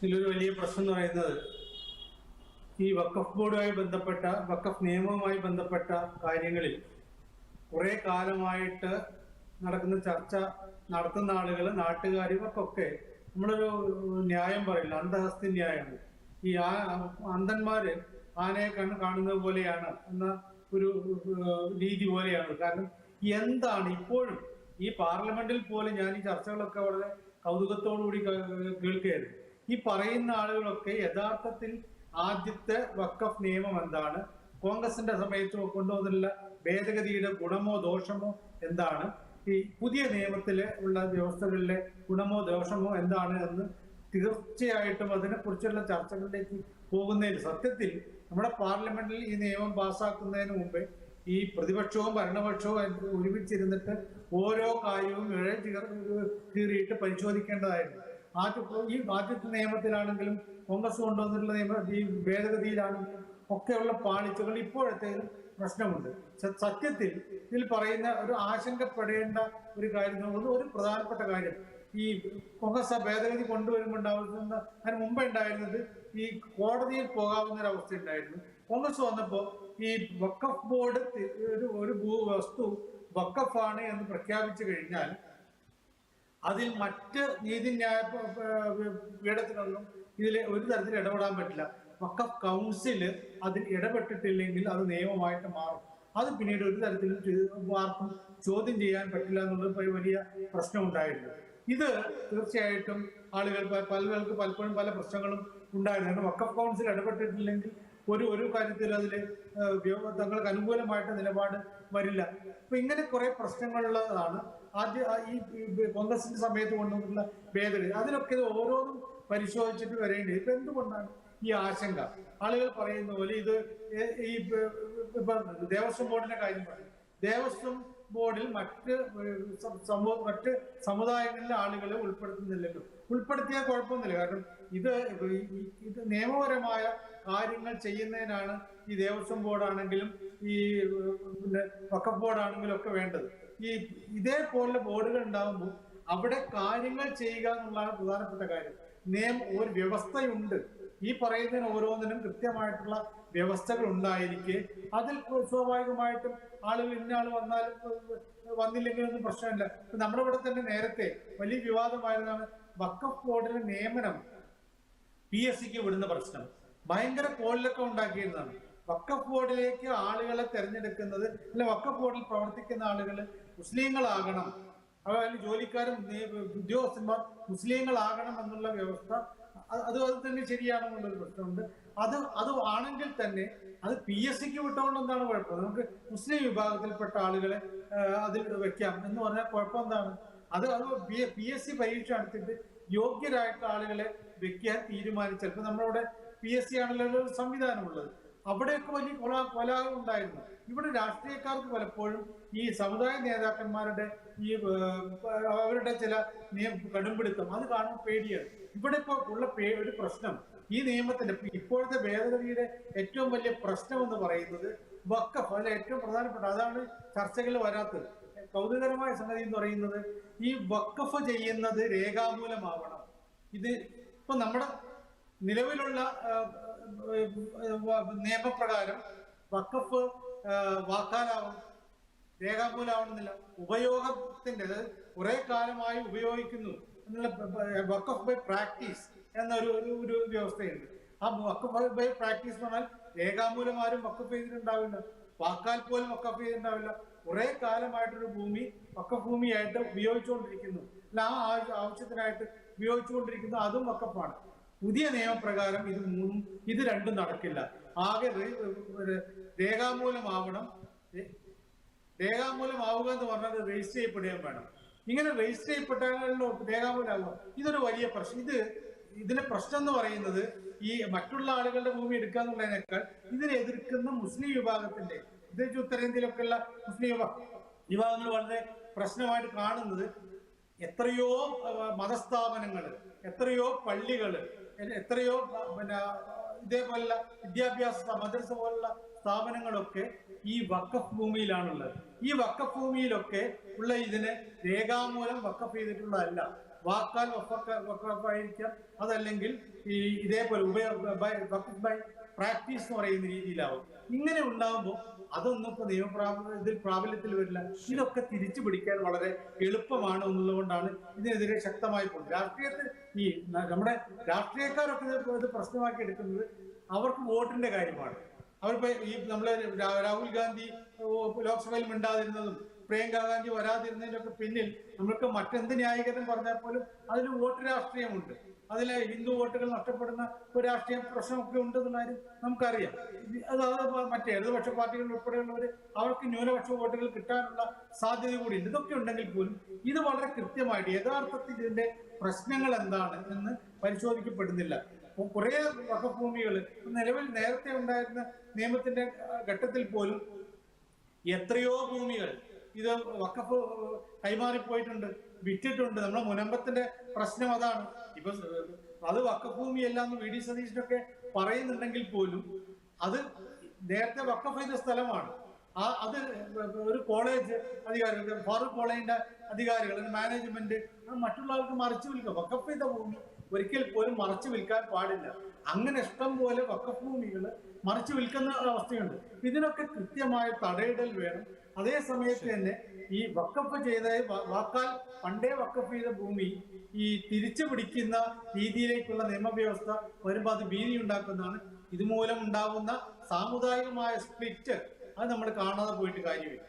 ഇതിലൊരു വലിയ പ്രശ്നം എന്ന് പറയുന്നത് ഈ വക്കഫ് ബോർഡുമായി ബന്ധപ്പെട്ട വക്കഫ് നിയമവുമായി ബന്ധപ്പെട്ട കാര്യങ്ങളിൽ കുറെ കാലമായിട്ട് നടക്കുന്ന ചർച്ച നടത്തുന്ന ആളുകൾ നാട്ടുകാർ ഇവർക്കൊക്കെ നമ്മളൊരു ന്യായം പറയില്ല അന്തഹസ്തി ന്യായമാണ്. ഈ ആ അന്ധന്മാര് ആനയെ കണ്ണ് കാണുന്നത് പോലെയാണ് എന്ന ഒരു രീതി പോലെയാണ്. കാരണം എന്താണ് ഇപ്പോഴും ഈ പാർലമെന്റിൽ പോലും ഞാൻ ഈ ചർച്ചകളൊക്കെ വളരെ കൗതുകത്തോടു കൂടി കേൾക്കുകയായിരുന്നു. ഈ പറയുന്ന ആളുകളൊക്കെ യഥാർത്ഥത്തിൽ ആദ്യത്തെ വക്കഫ് നിയമം എന്താണ്? കോൺഗ്രസിന്റെ സമയത്ത് കൊണ്ടുവന്നിട്ടുള്ള ഭേദഗതിയുടെ ഗുണമോ ദോഷമോ എന്താണ്? ഈ പുതിയ നിയമത്തിലെ ഉള്ള വ്യവസ്ഥകളിലെ ഗുണമോ ദോഷമോ എന്താണ് എന്ന് തീർച്ചയായിട്ടും അതിനെക്കുറിച്ചുള്ള ചർച്ചകളിലേക്ക് പോകുന്നതിൽ സത്യത്തിൽ നമ്മുടെ പാർലമെന്റിൽ ഈ നിയമം പാസ്സാക്കുന്നതിന് മുമ്പേ ഈ പ്രതിപക്ഷവും ഭരണപക്ഷവും ഒരുമിച്ചിരുന്നിട്ട് ഓരോ കാര്യവും ഇഴ കീറിയിട്ട് പരിശോധിക്കേണ്ടതായിരുന്നു. ആദ്യ ഈ ആദ്യത്തെ നിയമത്തിലാണെങ്കിലും കോൺഗ്രസ് കൊണ്ടുവന്നിട്ടുള്ള നിയമ ഈ ഭേദഗതിയിലാണെങ്കിലും ഒക്കെയുള്ള പാളിച്ചകൾ ഇപ്പോഴത്തെ പ്രശ്നമുണ്ട്. സത്യത്തിൽ ഇതിൽ പറയുന്ന ഒരു ആശങ്കപ്പെടേണ്ട ഒരു കാര്യം ഒരു പ്രധാനപ്പെട്ട കാര്യം. ഈ കോൺഗ്രസ് ആ ഭേദഗതി കൊണ്ടുവരുമ്പോണ്ടാവുന്ന അതിന് മുമ്പേ ഉണ്ടായിരുന്നത് ഈ കോടതിയിൽ പോകാവുന്ന ഒരു അവസ്ഥ ഉണ്ടായിരുന്നു കോൺഗ്രസ് വന്നപ്പോൾ ഈ വക്കഫ് ബോർഡ് ഒരു ഒരു വസ്തു വക്കഫാണ് എന്ന് പ്രഖ്യാപിച്ചു കഴിഞ്ഞാൽ അതിൽ മറ്റ് നീതിന്യായ പീഠത്തിനൊന്നും ഇതിൽ ഒരു തരത്തിൽ ഇടപെടാൻ പറ്റില്ല. വക്കഫ് കൗൺസിൽ അതിൽ ഇടപെട്ടിട്ടില്ലെങ്കിൽ അത് നിയമമായിട്ട് മാറും. അത് പിന്നീട് ഒരു തരത്തിലും ആർക്കും ചോദ്യം ചെയ്യാൻ പറ്റില്ല എന്നുള്ളത് വലിയ പ്രശ്നം ഉണ്ടായിരുന്നു. ഇത് തീർച്ചയായിട്ടും ആളുകൾ പലർക്ക് പലപ്പോഴും പല പ്രശ്നങ്ങളും ഉണ്ടായിരുന്നു. വക്കഫ് കൗൺസിൽ ഇടപെട്ടിട്ടില്ലെങ്കിൽ ഒരു ഒരു കാര്യത്തിൽ അതിൽ തങ്ങൾക്ക് അനുകൂലമായിട്ട് നിലപാട് വരില്ല. അപ്പൊ ഇങ്ങനെ കുറെ പ്രശ്നങ്ങളുള്ളതാണ്. ആദ്യ ഈ കോൺഗ്രസിന്റെ സമയത്ത് കൊണ്ടുവന്നിട്ടുള്ള ഭേദഗതി. അതിനൊക്കെ ഇത് ഓരോന്നും പരിശോധിച്ചിട്ട് വരേണ്ടി ഇപ്പൊ എന്തുകൊണ്ടാണ് ഈ ആശങ്ക? ആളുകൾ പറയുന്ന പോലെ ഇത് ഈ ദേവസ്വം ബോർഡിന്റെ കാര്യം പറയും ദേവസ്വം ബോർഡിൽ മറ്റ് സംഭവം മറ്റ് സമുദായങ്ങളിലെ ആളുകളെ ഉൾപ്പെടുത്തുന്നില്ലല്ലോ. ഉൾപ്പെടുത്തിയാൽ കുഴപ്പമൊന്നുമില്ല. കാരണം ഇത് ഇത് നിയമപരമായ കാര്യങ്ങൾ ചെയ്യുന്നതിനാണ് ഈ ദേവസ്വം ബോർഡാണെങ്കിലും ഈ പിന്നെ വക്കഫ് ബോർഡാണെങ്കിലും ഒക്കെ വേണ്ടത്. ഈ ഇതേപോലുള്ള ബോർഡുകൾ ഉണ്ടാകുമ്പോൾ അവിടെ കാര്യങ്ങൾ ചെയ്യുക എന്നുള്ളതാണ് പ്രധാനപ്പെട്ട കാര്യം. നിയമം ഒരു വ്യവസ്ഥയുണ്ട്. ഈ പറയുന്നതിന് ഓരോന്നിനും കൃത്യമായിട്ടുള്ള വ്യവസ്ഥകൾ ഉണ്ടായിരിക്കെ. അതിൽ സ്വാഭാവികമായിട്ടും ആളുകൾ ഇന്ന ആൾ വന്നാലും വന്നില്ലെങ്കിലൊന്നും പ്രശ്നമില്ല. നമ്മുടെ ഇവിടെ തന്നെ നേരത്തെ വലിയ വിവാദമായിരുന്നാണ് വക്കഫ് ബോർഡിലെ നിയമനം പി എസ് സിക്ക് വിടുന്ന പ്രശ്നം. ഭയങ്കര കോളിലൊക്കെ ഉണ്ടാക്കിയിരുന്നതാണ്. വക്കഫ് ബോർഡിലേക്ക് ആളുകളെ തെരഞ്ഞെടുക്കുന്നത് അല്ലെ വക്കഫ് ബോർഡിൽ പ്രവർത്തിക്കുന്ന ആളുകൾ മുസ്ലിങ്ങളാകണം. അതായത് ജോലിക്കാരും ഉദ്യോഗസ്ഥന്മാർ മുസ്ലിങ്ങളാകണം എന്നുള്ള വ്യവസ്ഥ അത് അത് തന്നെ ശരിയാണെന്നുള്ളൊരു പ്രശ്നമുണ്ട്. അത് അത് ആണെങ്കിൽ തന്നെ അത് പി എസ് സിക്ക് വിട്ടുകൊണ്ട് എന്താണ് കുഴപ്പം? നമുക്ക് മുസ്ലിം വിഭാഗത്തിൽപ്പെട്ട ആളുകളെ അതിൽ വെക്കാം. എന്ന് പറഞ്ഞാൽ കുഴപ്പം എന്താണ്? അത് അത് പി എസ് സി പരീക്ഷ നടത്തിയിട്ട് യോഗ്യരായിട്ടുള്ള ആളുകളെ വെക്കാൻ തീരുമാനിച്ചു നമ്മുടെ പി എസ് സി ആണല്ലോ സംവിധാനമുള്ളത് അവിടെയൊക്കെ വലിയ കൊല കൊലാഹലം ഉണ്ടായിരുന്നു ഇവിടെ രാഷ്ട്രീയക്കാർക്ക് പലപ്പോഴും ഈ സമുദായ നേതാക്കന്മാരുടെ ഈ അവരുടെ ചില നിയമ കടുംപിടുത്തം അത് കാണുമ്പോൾ പേടിയാണ്. ഇവിടെ ഇപ്പോൾ ഉള്ള പേ ഒരു പ്രശ്നം. ഈ നിയമത്തിന്റെ ഇപ്പോഴത്തെ ഭേദഗതിയുടെ ഏറ്റവും വലിയ പ്രശ്നം എന്ന് പറയുന്നത് വക്കഫ് അതിൽ ഏറ്റവും പ്രധാനപ്പെട്ട അതാണ് ചർച്ചകൾ വരാത്തത്. കൗതുകരമായ സംഗതി എന്ന് പറയുന്നത് ഈ വക്കഫ് ചെയ്യുന്നത് രേഖാമൂലമാവണം. ഇത് ഇപ്പൊ നമ്മുടെ നിലവിലുള്ള നിയമപ്രകാരം വക്കഫ് വാക്കാലാവും രേഖാമൂലാവണമെന്നില്ല ഉപയോഗത്തിന്റെ കുറെ കാലമായി ഉപയോഗിക്കുന്നു എന്നുള്ള വക്കഫ് ബൈ പ്രാക്ടീസ് എന്നൊരു ഒരു വ്യവസ്ഥയുണ്ട്. ആ വക്കഫ് ബൈ പ്രാക്ടീസ് എന്ന് പറഞ്ഞാൽ രേഖാമൂലം ആരും വക്കഫ് ചെയ്തിട്ടുണ്ടാവില്ല. വാക്കാൽ പോലും വക്കഫ് ചെയ്തിട്ടുണ്ടാവില്ല. കുറെ കാലമായിട്ടൊരു ഭൂമി വക്കഫ് ഭൂമിയായിട്ട് ഉപയോഗിച്ചുകൊണ്ടിരിക്കുന്നു. അല്ല ആ ആവശ്യത്തിനായിട്ട് ഉപയോഗിച്ചുകൊണ്ടിരിക്കുന്നു. അതും വക്കഫാണ് പുതിയ നിയമപ്രകാരം ഇത് മൂന്നും ഇത് രണ്ടും നടക്കില്ല. ആകെ രേഖാമൂലമാവണം. രേഖാമൂലമാവുക എന്ന് പറഞ്ഞാൽ രജിസ്റ്റർ ചെയ്യപ്പെടുകയും വേണം. ഇങ്ങനെ രജിസ്റ്റർ ചെയ്യപ്പെട്ടാലോ രേഖാമൂലമാകുക ഇതൊരു വലിയ പ്രശ്നം. ഇത് ഇതിന്റെ പ്രശ്നം എന്ന് പറയുന്നത് ഈ മറ്റുള്ള ആളുകളുടെ ഭൂമി എടുക്കുക എന്നുള്ളതിനേക്കാൾ ഇതിനെ എതിർക്കുന്ന മുസ്ലിം വിഭാഗത്തിന്റെ പ്രത്യേകിച്ച് ഉത്തരേന്ത്യയിലൊക്കെ ഉള്ള മുസ്ലിം വിഭാഗം വിഭാഗങ്ങൾ വളരെ പ്രശ്നമായിട്ട് കാണുന്നത് എത്രയോ മതസ്ഥാപനങ്ങൾ എത്രയോ പള്ളികൾ എത്രയോ പിന്നെ ഇതേപോലെ വിദ്യാഭ്യാസ മദ്രസ പോലുള്ള സ്ഥാപനങ്ങളൊക്കെ ഈ വക്കഫ് ഭൂമിയിലാണുള്ളത്. ഈ വക്കഫ് ഭൂമിയിലൊക്കെ ഉള്ള ഇതിനെ രേഖാമൂലം വക്കഫ് ചെയ്തിട്ടുള്ളതല്ല. വാക്കാൽ വഖഫ് വഖഫായിരിക്കാം അതല്ലെങ്കിൽ ഈ ഇതേപോലെ ഉപയോഗ ബൈ പ്രാക്ടീസ് എന്ന് പറയുന്ന രീതിയിലാവും. ഇങ്ങനെ ഉണ്ടാകുമ്പോൾ അതൊന്നും ഇപ്പൊ നിയമപ്രാബ ഇതിൽ പ്രാബല്യത്തിൽ വരില്ല. ഇതൊക്കെ തിരിച്ചു പിടിക്കാൻ വളരെ എളുപ്പമാണ് എന്നുള്ളതുകൊണ്ടാണ് ഇതിനെതിരെ ശക്തമായി പോകുന്നത് രാഷ്ട്രീയത്തിൽ ഈ നമ്മുടെ രാഷ്ട്രീയക്കാരൊക്കെ ഇത് പ്രശ്നമാക്കി എടുക്കുന്നത് അവർക്ക് വോട്ടിന്റെ കാര്യമാണ്. അവരിപ്പോ ഈ നമ്മളെ രാഹുൽ ഗാന്ധി ലോക്സഭയിൽ മിണ്ടാതിരുന്നതും പ്രിയങ്ക ഗാന്ധി വരാതിരുന്നതിനൊക്കെ പിന്നിൽ നമ്മൾക്ക് മറ്റെന്ത് ന്യായീകരണം പറഞ്ഞാൽ പോലും അതിൽ വോട്ട് രാഷ്ട്രീയമുണ്ട്. അതിലെ ഹിന്ദു വോട്ടുകൾ നഷ്ടപ്പെടുന്ന ഒരു രാഷ്ട്രീയ പ്രശ്നമൊക്കെ ഉണ്ടെന്നുള്ള കാര്യം നമുക്കറിയാം. അത് മറ്റേ ഇടതുപക്ഷ പാർട്ടികൾ ഉൾപ്പെടെയുള്ളവർ അവർക്ക് ന്യൂനപക്ഷ വോട്ടുകൾ കിട്ടാനുള്ള സാധ്യത കൂടി ഉണ്ട്. ഇതൊക്കെ ഉണ്ടെങ്കിൽ പോലും ഇത് വളരെ കൃത്യമായിട്ട് യഥാർത്ഥത്തിൽ ഇതിന്റെ പ്രശ്നങ്ങൾ എന്താണ് എന്ന് പരിശോധിക്കപ്പെടുന്നില്ല. കുറേ വകഭൂമികൾ നിലവിൽ നേരത്തെ ഉണ്ടായിരുന്ന നിയമത്തിന്റെ ഘട്ടത്തിൽ പോലും എത്രയോ ഭൂമികൾ ഇത് വക്കഫ് കൈമാറിപ്പോയിട്ടുണ്ട് വിറ്റിട്ടുണ്ട്. നമ്മുടെ മുനമ്പത്തിന്റെ പ്രശ്നം അതാണ്. ഇപ്പൊ അത് വക്കഫ് ഭൂമിയല്ല എന്ന് വി ഡി സതീശനൊക്കെ പറയുന്നുണ്ടെങ്കിൽ പോലും അത് നേരത്തെ വക്കഫ് ചെയ്ത സ്ഥലമാണ്. ആ അത് ഒരു കോളേജ് അധികാരികൾ ഫാറൂഖ് കോളേജിന്റെ അധികാരികൾ മാനേജ്മെന്റ് മറ്റുള്ള ആൾക്ക് മറിച്ചു വിൽക്കുക. വക്കഫ് ചെയ്ത ഭൂമി ഒരിക്കൽ പോലും മറിച്ച് വിൽക്കാൻ പാടില്ല. അങ്ങനെ ഇഷ്ടം പോലെ വക്കഫ് ഭൂമികൾ മറിച്ചു വിൽക്കുന്ന അവസ്ഥയുണ്ട്. ഇതിനൊക്കെ കൃത്യമായ തടയിടൽ വേണം. അതേ സമയത്ത് തന്നെ ഈ വക്കഫ് ചെയ്ത വാക്കാൽ പണ്ടേ വക്കഫ് ചെയ്ത ഭൂമി ഈ തിരിച്ചു പിടിക്കുന്ന രീതിയിലേക്കുള്ള നിയമവ്യവസ്ഥ വരുമ്പോൾ അത് ഭീതി ഉണ്ടാക്കുന്നതാണ് ഇതുമൂലം ഉണ്ടാകുന്ന സാമുദായികമായ സ്പ്ലിറ്റ് അത് നമ്മൾ കാണാതെ പോയിട്ട് കാര്യമില്ല.